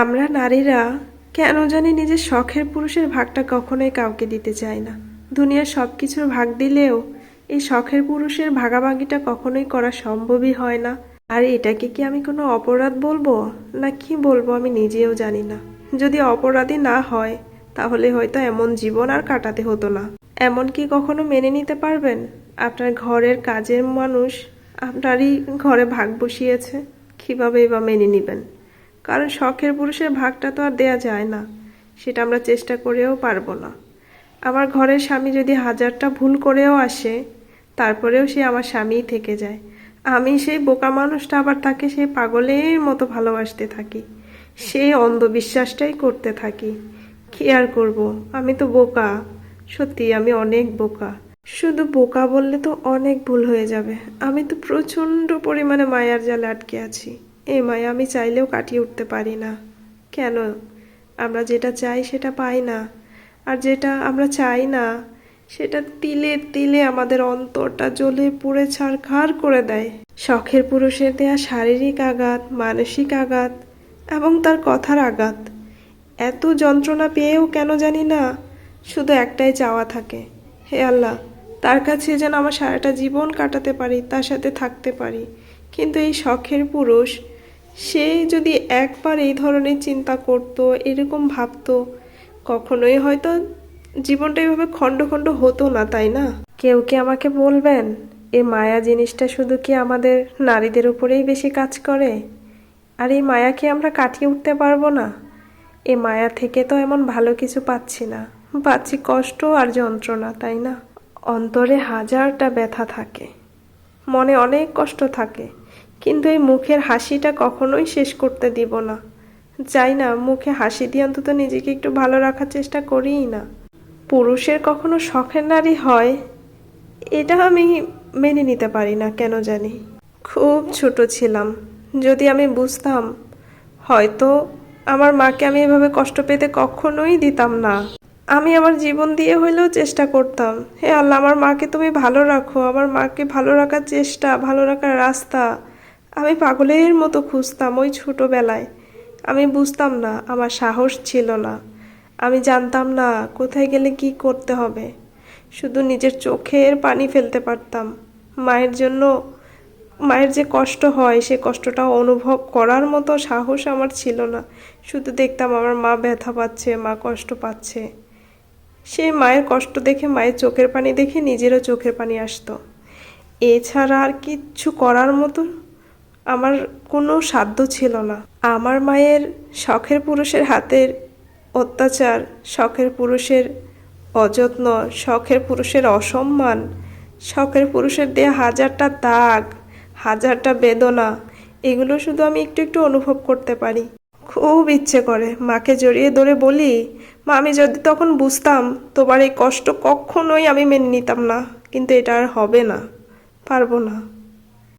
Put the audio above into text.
আমরা নারীরা কেন জানি নিজের শখের পুরুষের ভাগটা কখনোই কাউকে দিতে চাই না। দুনিয়ার সব কিছুর ভাগ দিলেও এই শখের পুরুষের ভাগাভাগিটা কখনোই করা সম্ভবই হয় না। আর এটাকে কি আমি কোনো অপরাধ বলব? না কি বলব আমি নিজেও জানি না। যদি অপরাধী না হয়, তাহলে হয়তো এমন জীবন আর কাটাতে হতো না। এমন কি কখনো মেনে নিতে পারবেন? আপনার ঘরের কাজের মানুষ আপনারই ঘরে ভাগ বসিয়েছে। কীভাবেই বা মেনে নেবেন? কারণ শখের পুরুষের ভাগটা তো আর দেয়া যায় না। সেটা আমরা চেষ্টা করেও পারব না। আমার ঘরের স্বামী যদি হাজারটা ভুল করেও আসে, তারপরেও সে আমার স্বামীই থেকে যায়। আমি সেই বোকা মানুষটা আবার তাকে সেই পাগলের মতো ভালোবাসতে থাকি। সেই অন্ধবিশ্বাসটাই করতে থাকি। কি আর করব? আমি তো বোকা। সত্যি, আমি অনেক বোকা। শুধু বোকা বললে তো অনেক ভুল হয়ে যাবে। আমি তো প্রচণ্ড পরিমাণে মায়ার জালে আটকে আছি। এই মায়া, আমি চাইলেও কাটিয়ে উঠতে পারি না। কেন? আমরা যেটা চাই সেটা পাই না। আর যেটা আমরা চাই না, সেটা তিলে তিলে আমাদের অন্তরটা জ্বলে পুড়ে ছাড়খাড় করে দেয়। শখের পুরুষের দেয়া শারীরিক আঘাত, মানসিক আঘাত এবং তার কথার আঘাত। এত যন্ত্রণা পেয়েও কেন জানি না, শুধু একটাই চাওয়া থাকে। হে আল্লাহ, তার কাছে যেন আমার সারাটা জীবন কাটাতে পারি, তার সাথে থাকতে পারি। কিন্তু এই শখের পুরুষ সে যদি একবার এই ধরনের চিন্তা করত, এরকম ভাবতো, কখনোই হয়তো জীবনটা এভাবে খণ্ড খণ্ড হতো না, তাই না? কেউ কি আমাকে বলবেন এই মায়া জিনিসটা শুধু কি আমাদের নারীদের উপরেই বেশি কাজ করে? আর এই মায়া কি আমরা কাটিয়ে উঠতে পারব না? এই মায়া থেকে তো এমন ভালো কিছু পাচ্ছি না। পাচ্ছি কষ্ট আর যন্ত্রণা, তাই না? অন্তরে হাজারটা ব্যথা থাকে। মনে অনেক কষ্ট থাকে। কিন্তু এই মুখের হাসিটা কখনোই শেষ করতে দিব না। চাই না, মুখে হাসি দিয়ে অন্তত নিজেকে একটু ভালো রাখার চেষ্টা করিই না। পুরুষের কখনো শখের নারী হয়, এটা আমি মেনে নিতে পারি না, কেন জানি। খুব ছোট ছিলাম, যদি আমি বুঝতাম, হয়তো আমার মাকে আমি এভাবে কষ্ট পেতে কখনোই দিতাম না। আমি আমার জীবন দিয়ে হইলেও চেষ্টা করতাম, হে আল্লাহ, আমার মাকে তুমি ভালো রাখো, আমার মাকে ভালো রাখার চেষ্টা, ভালো রাখার রাস্তা। আমি পাগলের মতো খুঁজতাম ওই ছোটোবেলায়। আমি বুঝতাম না, আমার সাহস ছিল না। আমি জানতাম না কোথায় গেলে কি করতে হবে। শুধু নিজের চোখের পানি ফেলতে পারতাম। মায়ের জন্য, মায়ের যে কষ্ট হয়, সে কষ্টটা অনুভব করার মতো সাহস আমার ছিল না। শুধু দেখতাম আমার মা ব্যথা পাচ্ছে, মা কষ্ট পাচ্ছে। সেই মায়ের কষ্ট দেখে মায়ের চোখের পানি দেখে নিজেরও চোখের পানি আসতো। এছাড়া আর কিচ্ছু করার মতো আমার কোনো সাধ্য ছিল না। আমার মায়ের শখের পুরুষের হাতের অত্যাচার, শখের পুরুষের অযত্ন, শখের পুরুষের অসম্মান, শখের পুরুষের দেয়া হাজারটা দাগ, হাজারটা বেদনা, এগুলো শুধু আমি একটু একটু অনুভব করতে পারি। খুব ইচ্ছে করে মাকে জড়িয়ে ধরে বলি, মা, আমি যদি তখন বুঝতাম তোমার এই কষ্ট কখনোই আমি মেনে নিতাম না, কিন্তু এটা আর হবে না, পারব না।